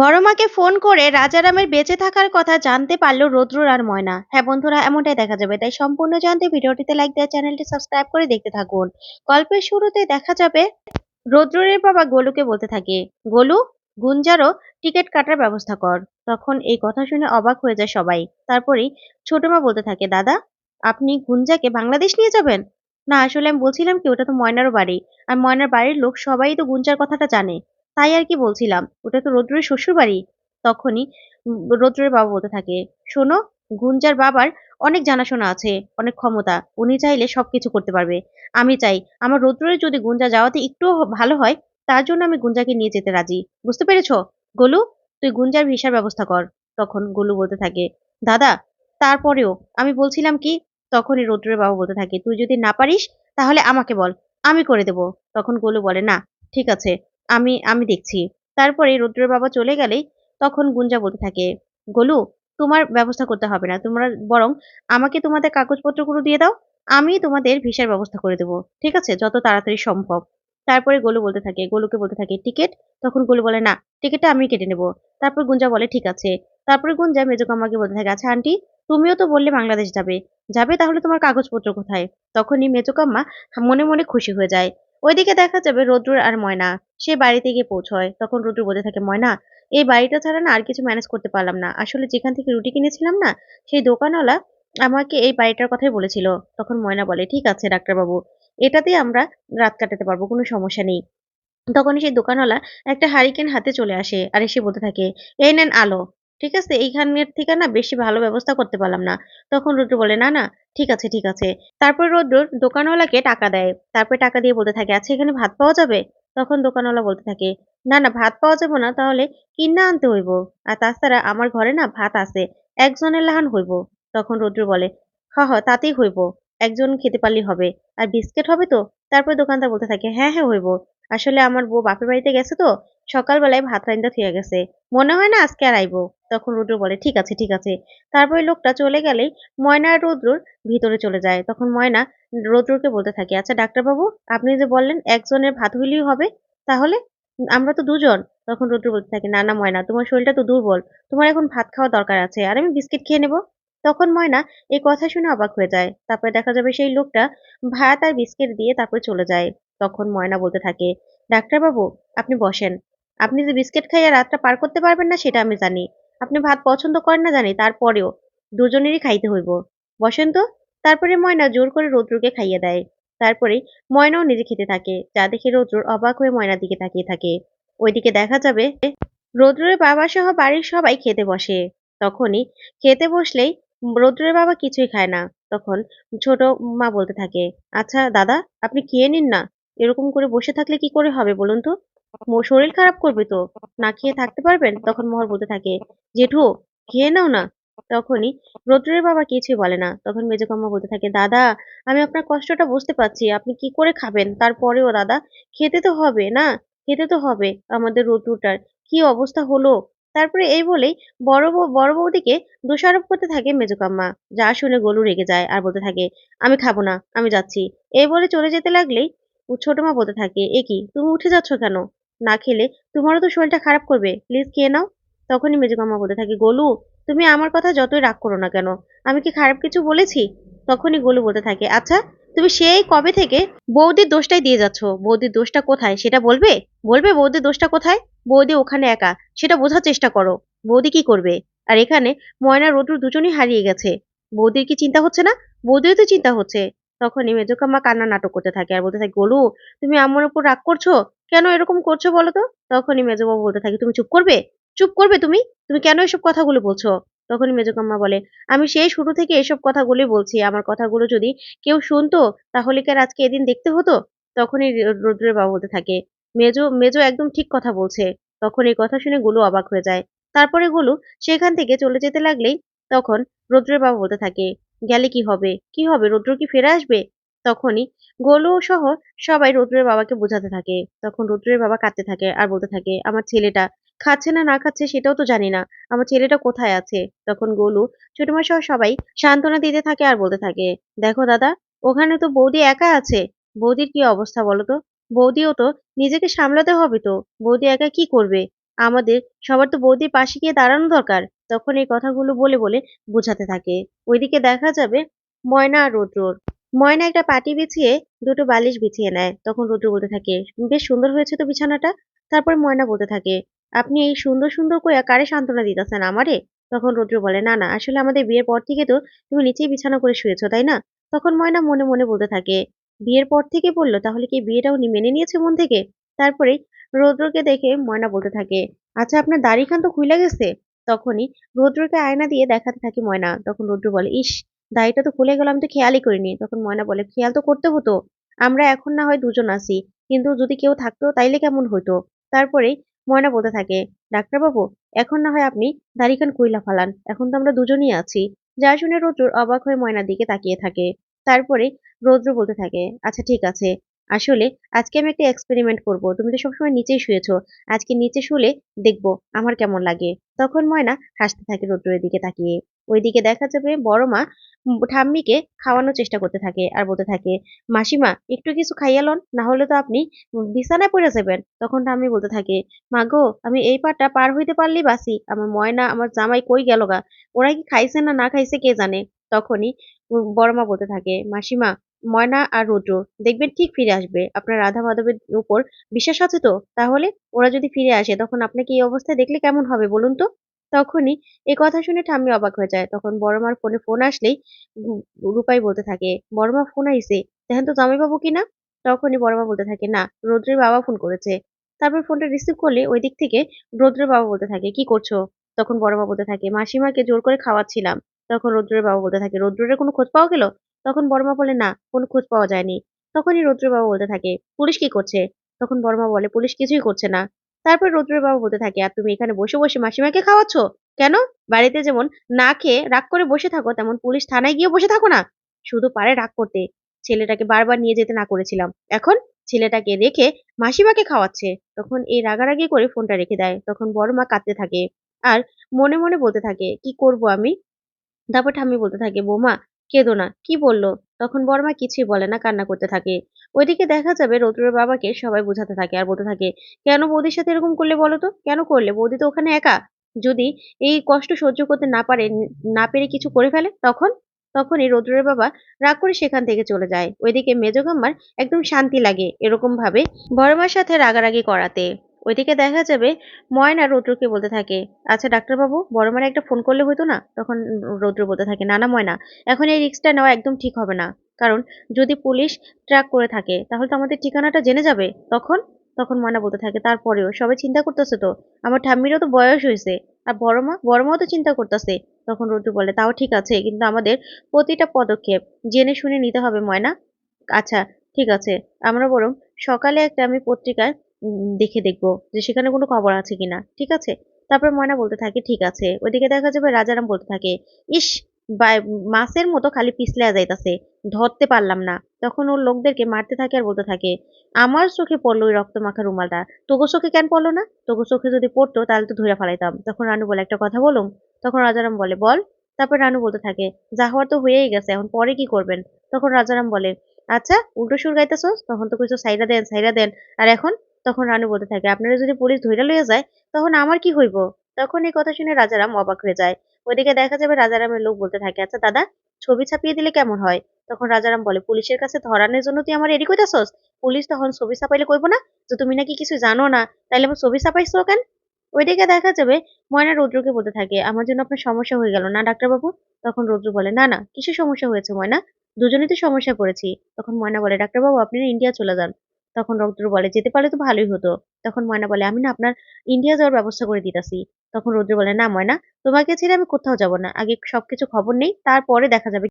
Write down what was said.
বড় মাকে ফোন করে রাজারামের বেঁচে থাকার কথা জানতে পারল রৌদ্র আর ময়না। হ্যাঁ বন্ধুরা, এমনটাই দেখা যাবে। তাই সম্পূর্ণ জানতে ভিডিওটিতে লাইক দেওয়া চ্যানেলটি সাবস্ক্রাইব করে দেখতে থাকুন। গল্পের শুরুতে দেখা যাবে রৌদ্রের বাবা গোলুকে বলতে থাকে, গোলু গুঞ্জারও টিকিট কাটার ব্যবস্থা কর। তখন এই কথা শুনে অবাক হয়ে যায় সবাই। তারপরেই ছোট মা বলতে থাকে, দাদা, আপনি গুঞ্জাকে বাংলাদেশ নিয়ে যাবেন? না, আসলে আমি বলছিলাম কি, ওটা তো ময়নারও বাড়ি। আর ময়নার বাড়ির লোক সবাই তো গুঞ্জার কথাটা জানে। তাই আর কি বলছিলাম, ওটা তো রৌদ্রের শ্বশুর বাড়ি তখনই রৌদ্রের বাবা বলতে থাকে, শোনো, গুঞ্জার বাবার অনেক জানাশোনা আছে, অনেক ক্ষমতা, উনি চাইলে সবকিছু করতে পারবে। আমি চাই আমার রৌদ্রের যদি গুঞ্জা যাওয়াতে একটু ভালো হয়, তার জন্য আমি গুঞ্জাকে নিয়ে যেতে রাজি। বুঝতে পেরেছ? গোলু, তুই গুঞ্জার ভিসার ব্যবস্থা কর। তখন গোলু বলতে থাকে, দাদা, তারপরেও আমি বলছিলাম কি? তখনই রৌদ্রের বাবা বলতে থাকে, তুই যদি না পারিস, তাহলে আমাকে বল, আমি করে দেব। তখন গোলু বলে, না, ঠিক আছে। আমি আমি দেখছি। তারপরে রুদ্রের বাবা চলে গেলেই তখন গুঞ্জা বলতে থাকে, গোলু, তোমার ব্যবস্থা করতে হবে না। তোমরা বরং আমাকে তোমাদের কাগজপত্রগুলো দিয়ে দাও, আমি তোমাদের ভিসার ব্যবস্থা করে দেবো। ঠিক আছে? যত তাড়াতাড়ি সম্ভব। তারপরে গোলু বলতে থাকে, গোলুকে বলতে থাকে, টিকিট? তখন গোলু বলে, না, টিকিটটা আমি কেটে নেব। তারপর গুঞ্জা বলে, ঠিক আছে। তারপরে গুঞ্জা মেজকাম্মাকে বলতে থাকে আচ্ছা আন্টি, তুমিও তো বললে বাংলাদেশ যাবে। যাবে তাহলে তোমার কাগজপত্র কোথায়? তখনই মেজকাম্মা মনে মনে খুশি হয়ে যায়। ওইদিকে দেখা যাবে রোদ্রুর আর ময়না। সে বাড়িতে গিয়ে পৌঁছয়। তখন রুদ্র বলতে থাকে, ময়না, এই বাড়িটা ছাড়া না আর কিছু ম্যানেজ করতে পারলাম না। আসলে যেখান থেকে রুটি কিনেছিলাম না, সেই দোকানওয়ালা আমাকে এই বাড়িটার কথাই বলেছিল। তখন ময়না বলে, ঠিক আছে ডাক্তারবাবু, এটাতেই আমরা রাত কাটাতে পারব, কোনো সমস্যা নেই। তখনই সেই দোকানওয়ালা একটা হারিকেন হাতে চলে আসে আর এসে বলতে থাকে, এই নেন আলো। ঠিক আছে? এইখানের থেকে না বেশি ভালো ব্যবস্থা করতে পারলাম না। তখন রুদ্র বলে, না না, ঠিক আছে ঠিক আছে। তারপর রুদ্র দোকানওয়ালাকে টাকা দেয়। তারপর টাকা দিয়ে বলতে থাকে আচ্ছা এখানে ভাত পাওয়া যাবে? তখন দোকানওয়ালা বলতে থাকে, না না, ভাত পাওয়া যাবে না, তাহলে কিনা আনতে হইব। আর তাছাড়া আমার ঘরে না ভাত আছে, একজনের লাহান হইব। তখন রুদ্র বলে, হ হ, তাতেই হইব, একজন খেতে পারলেই হবে। আর বিস্কিট হবে তো? তারপর দোকানদার বলতে থাকে হ্যাঁ হ্যাঁ হইব। আসলে আমার বউ বাপের বাড়িতে গেছে তো, সকালবেলায় ভাত রান্দা থুয়ে গেছে। মনে হয় না আজকে আর আইবো। তখন রুদ্র বলে, ঠিক আছে ঠিক আছে। তারপরে লোকটা চলে গেলেই ময়না আর রুদ্রর ভিতরে চলে যায়। তখন ময়না রৌদ্রকে বলতে থাকে আচ্ছা ডাক্তারবাবু, আপনি যে বললেন একজনের ভাত হইলেই হবে, তাহলে আমরা তো দুজন। তখন রৌদ্র বলতে থাকে, না না, ময়না, তোমার শরীরটা তো দুর্বল, তোমার এখন ভাত খাওয়া দরকার আছে, আর আমি বিস্কিট খেয়ে নেব। তখন ময়না এই কথা শুনে অবাক হয়ে যায়। তারপরে দেখা যাবে সেই লোকটা ভাত আর বিস্কিট দিয়ে তারপরে চলে যায়। তখন ময়না বলতে থাকে, ডাক্তারবাবু, আপনি বসেন। আপনি যে বিস্কিট খাইয়ে রাতটা পার করতে পারবেন না, সেটা আমি জানি। আপনি ভাত পছন্দ করেন না জানি, তারপরেও দুজনেরই খাইতে হইব। বসেন তো। তারপরে ময়না জোর করে রৌদ্রকে খাইয়ে দেয়। তারপরে ময়নাও নিজে খেতে থাকে। যা দেখে রৌদ্র অবাক হয়ে ময়নার দিকে তাকিয়ে থাকে। ওইদিকে দেখা যাবে রৌদ্রের বাবা সহ বাড়ির সবাই খেতে বসে। তখনই খেতে বসলেই রৌদ্রের বাবা কিছুই খায় না। তখন ছোট মা বলতে থাকে আচ্ছা দাদা, আপনি খেয়ে নিন না। এরকম করে বসে থাকলে কি করে হবে বলুন তো? শরীর খারাপ করবে তো? না খেয়ে থাকতে পারবেন? তখন মোহর বলতে থাকে, জেঠু, খেয়ে নাও না। তখনই রৌদ্রের বাবা কিছুই বলে না। তখন মেজকাম্মা বলতে থাকে, দাদা, আমি আপনার কষ্টটা বুঝতে পারছি, আপনি কি করে খাবেন? তারপরেও দাদা, খেতে তো হবে না, খেতে তো হবে আমাদের রৌদ্রটার কি অবস্থা হলো? তারপরে এই বলেই বড় বড় বৌদিকে দোষারোপ করতে থাকে মেজকাম্মা। যা শুনে গলু রেগে যায় আর বলতে থাকে, আমি খাব না, আমি যাচ্ছি। এই বলে চলে যেতে লাগলেই ও ছোট মা বলতে থাকে এ কি তুমি উঠে যাচ্ছ কেন? না খেলে তোমারও তো শরীরটা খারাপ করবে। প্লিজ খেয়ে নাও। তখনই মেজকাম্মা বলতে থাকে, গোলু, তুমি আমার কথা যতই রাগ করো না কেন? আমি কি খারাপ কিছু বলেছি? তখনই গোলু বলতে থাকে আচ্ছা তুমি সেই কবে থেকে বৌদির দোষটাই দিয়ে যাচ্ছ? বৌদির দোষটা কোথায়? সেটা বলবে? বলবে বৌদির দোষটা কোথায়? বৌদি ওখানে একা, সেটা বোঝার চেষ্টা করো। বৌদি কি করবে? আর এখানে ময়না রোদ্রু দুজনই হারিয়ে গেছে। বৌদির কি চিন্তা হচ্ছে না? বৌদির তো চিন্তা হচ্ছে। তখনই মেজকাম্মা কান্না নাটক করতে থাকে আর বলতে থাকে, গোলু, তুমি আমার উপর রাগ করছ? কেন এরকম করছ বলো তো তখনই মেজবাবু বলতে থাকে, তুমি চুপ করবে? চুপ করবে তুমি? তুমি কেন এসব কথাগুলো বলছো? তখনই মেজকাম্মা বলে, আমি সেই শুরু থেকে এসব কথাগুলি বলছি। আমার কথাগুলো যদি কেউ শুনতো, তাহলে কি আর আজকে এদিন দেখতে হতো? তখনই রুদ্রের বাবা বলতে থাকে, মেজো মেজো একদম ঠিক কথা বলছে। তখন এই কথা শুনে গুলু অবাক হয়ে যায়। তারপরে গুলু সেখান থেকে চলে যেতে লাগলেই তখন রুদ্রের বাবা বলতে থাকে, গেলে কি হবে? কি হবে? রুদ্র কি ফিরে আসবে? তখনই গোলু সহ সবাই রুদ্রের বাবাকে বোঝাতে থাকে। তখন রুদ্রের বাবা কাঁদতে থাকে আর বলতে থাকে, আমার ছেলেটা খাচ্ছে না না খাচ্ছে সেটাও তো জানি না। আমার ছেলেটা কোথায় আছে? তখন গোলু ছোট মা সহ সবাই সান্ত্বনা দিতে থাকে আর বলতে থাকে, দেখো দাদা, ওখানে তো বৌদি একা আছে। বৌদির কি অবস্থা বলো তো? বৌদিও তো নিজেকে সামলাতে হবে তো। বৌদি একা কি করবে? আমাদের সবার তো বৌদির পাশে গিয়ে দাঁড়ানো দরকার। তখন এই কথাগুলো বলে বলে বোঝাতে থাকে। ওইদিকে দেখা যাবে ময়না আর রুদ্রর। ময়না একটা পাটি বিছিয়ে দুটো বালিশ বিছিয়ে নেয়। তখন রুদ্র বলতে থাকে, বেশ সুন্দর হয়েছে তো বিছানাটা? তারপর ময়না বলতে থাকে, আপনি এই সুন্দর সুন্দর করে কারে সান্ত্বনা দিতেছেন আমারে? তখন রুদ্র বলে, না না, আসলে আমাদের বিয়ের পর থেকে তো তুমি নিচেই বিছানা করে শুয়েছো, তাই না? তখন ময়না মনে মনে বলতে থাকে, বিয়ের পর থেকে বলল, তাহলে কি বিয়েটা উনি মেনে নিয়েছে মন থেকে? তারপরে রৌদ্রকে দেখে ময়না বলতে থাকে আচ্ছা আপনার দাড়ি খান তো খুলে গেছে? তখনই রৌদ্রকে আয়না দিয়ে দেখাতে থাকে ময়না। তখন রৌদ্র বলে, ইস দাড়িটা তো খুলে গেল, আমি তো খেয়ালই করিনি। তখন ময়না বলে, খেয়াল তো করতে হতো, আমরা এখন না হয় দুজন আছি, কিন্তু যদি কেউ থাকতো তাইলে কেমন হতো তারপরে ময়না বলতে থাকে, ডাক্তারবাবু, এখন না হয় আপনি দাড়ি খান কইলা ফালান, এখন তো আমরা দুজনই আছি। যা শুনে রৌদ্র অবাক হয়ে ময়নার দিকে তাকিয়ে থাকে। তারপরে রৌদ্র বলতে থাকে আচ্ছা ঠিক আছে, আসলে আজকে আমি একটা এক্সপেরিমেন্ট করব, তুমি তো সবসময় নিচেই শুয়েছো, আজকে নিচে শুলে দেখব আমার কেমন লাগে। তখন ময়না হাসতে থাকে রৌদ্রের দিকে তাকিয়ে। ওইদিকে দেখা যাবে বড় মা ঠাম্মিকে খাওয়ানোর চেষ্টা করতে থাকে আর বলতে থাকে মাসিমা একটু কিছু খাইয়া লন না হলে তো আপনি বিছানায় পড়ে যাবেন। তখন ঠাম্মি বলতে থাকে মা গো আমি এই পারটা পার হইতে পারলেই বাসি আমার ময়না আমার জামাই কই গেল গা? ওরা কি খাইছে না না খাইছে কে জানে? তখনই উম, বড় মা বলতে থাকে মাসিমা ময়না আর রুদ্র দেখবেন ঠিক ফিরে আসবে। আপনার রাধা মাধবের উপর বিশ্বাস আছে তো? তাহলে ওরা যদি ফিরে আসে তখন আপনাকে এই অবস্থায় দেখলে কেমন হবে বলুন তো? তখনই এই কথা শুনে ঠাম্মি অবাক হয়ে যায়। তখন বড় মার ফোনে ফোন আসলেই রূপাই বলতে থাকে বড় মা ফোন আইছে, দেখেন তো জামাইবাবু কিনা? তখনই বড় মা বলতে থাকে, না, রৌদ্রের বাবা ফোন করেছে। তারপর ফোনটা রিসিভ করলে ওই দিক থেকে রৌদ্রের বাবা বলতে থাকে, কি করছ? তখন বড় মা বলতে থাকে, মাসিমাকে জোর করে খাওয়াচ্ছিলাম। তখন রৌদ্রের বাবা বলতে থাকে, রৌদ্রের কোনো খোঁজ পাওয়া গেল? তখন বড় মা বলে, না, কোনো খোঁজ পাওয়া যায়নি। তখনই রৌদ্রের বাবা বলতে থাকে, পুলিশ কি করছে? তখন বড় মা বলে, পুলিশ কিছুই করছে না। তারপর রৌদ্রের বাবা বলতে থাকে, আর তুমি এখানে বসে বসে মাসিমাকে খাওয়াচ্ছ? কেন? বাড়িতে যেমন না খেয়ে রাগ করে বসে থাকো, তেমন পুলিশ থানায় গিয়ে বসে থাকো না। শুধু পারে রাগ করতে। ছেলেটাকে বারবার নিয়ে যেতে না করেছিলাম। এখন ছেলেটাকে রেখে মাসিমাকে খাওয়াচ্ছে। তখন এই রাগারাগি করে ফোনটা রেখে দেয়। তখন বড় মা কাঁদতে থাকে আর মনে মনে বলতে থাকে, কি করব আমি? তারপর ঠাম্মি বলতে থাকে, বৌমা, কেঁদো না। কি বলল? তখন বড়মা কিছুই বলে না, কান্না করতে থাকে। ওইদিকে দেখা যাবে রৌদ্রের বাবাকে সবাই বোঝাতে থাকে আর বলতে থাকে, কেন বৌদির সাথে এরকম করলে বলো তো? কেন করলে? বৌদি তো ওখানে একা। যদি এই কষ্ট সহ্য করতে না পারে, না পেরে কিছু করে ফেলে, তখন? তখনই রৌদ্রের বাবা রাগ করে সেখান থেকে চলে যায়। ওইদিকে মেজগাম্মার একদম শান্তি লাগে এরকম ভাবে বড়মার সাথে রাগারাগি করাতে। ওইদিকে দেখা যাবে ময়না রৌদ্রকে বলতে থাকে আচ্ছা ডাক্তারবাবু বড় মারে একটা ফোন করলে হতো না? তখন রৌদ্র বলতে থাকে, না না ময়না, এখন এই রিক্সটা নেওয়া একদম ঠিক হবে না। কারণ যদি পুলিশ ট্র্যাক করে থাকে, তাহলে তো আমাদের ঠিকানাটা জেনে যাবে। তখন? তখন ময়না বলতে থাকে, তারপরেও সবাই চিন্তা করতেছে তো। আমার ঠাম্মিরও তো বয়স হয়েছে, আর বড় মা বড় মাও তো চিন্তা করতেছে। তখন রৌদ্র বলে, তাও ঠিক আছে, কিন্তু আমাদের প্রতিটা পদক্ষেপ জেনে শুনে নিতে হবে ময়না। আচ্ছা ঠিক আছে, আমরা বরং সকালে একটা আমি পত্রিকায় দেখে দেখব যে সেখানে কোনো খবর আছে কিনা, ঠিক আছে? তারপর ময়না বলতে থাকে, ঠিক আছে। ওইদিকে দেখা যাবে রাজারাম বলতে থাকে, ইস মাছের মতো খালি পিছলে যাইতাছে, ধরতে পারলাম না। তখন ওর লোকদেরকে মারতে থাকে আর বলতে থাকে, আমার চোখে পড়ল ওই রক্ত মাখা রুমালটা। তোগো চোখে কেন পড়ল না? তোগো চোখে যদি পড়তো তাহলে তো ধরে ফেলাইতাম। তখন রানু বলে, একটা কথা বলুম? তখন রাজারাম বলে, বল। তারপর রানু বলতে থাকে, যা হওয়ার তো হয়েই গেছে, এখন পরে কি করবেন? তখন রাজারাম বলে আচ্ছা উল্টো সুর গাইতেছো তখন তো কিছু সাইরা দেন সাইরা দেন। আর এখন? তখন রানু বলতে থাকে, আপনারা যদি পুলিশ ধইরা লইয়া যায়, তখন আমার কি হইব? তখন এই কথা শুনে রাজারাম অবাক হয়ে যায়। ওইদিকে দেখা যাবে রাজারামের লোক বলতে থাকে আচ্ছা দাদা, ছবি ছাপিয়ে দিলে কেমন হয়? তখন রাজারাম বলে, পুলিশের কাছে ধরানোর জন্য তুই আমার এডি কইতাছস? পুলিশ তখন ছবি ছাপাইলে কইব না? যে তুমি নাকি কিছু জানো না, তাইলে আমার ছবি ছাপাইছো কেন? ওইদিকে দেখা যাবে ময়না রৌদ্রকে বলতে থাকে, আমার জন্য আপনার সমস্যা হয়ে গেল না, ডাক্তারবাবু? তখন রৌদ্র বলে, না না, কিসের সমস্যা হয়েছে ময়না? দুজনেই তো সমস্যায় পড়েছি তখন ময়না বলে, ডাক্তারবাবু, আপনি ইন্ডিয়া চলে যান। তখন রৌদ্র বলে, যেতে পারলে তো ভালোই হতো। তখন ময়না বলে, আমি না আপনার ইন্ডিয়া যাওয়ার ব্যবস্থা করে দিতেছি। তখন রৌদ্র বলে, না ময়না, তোমাকে ছেড়ে আমি কোথাও যাব না। আগে সবকিছু খবর নেই, তারপরে দেখা যাবে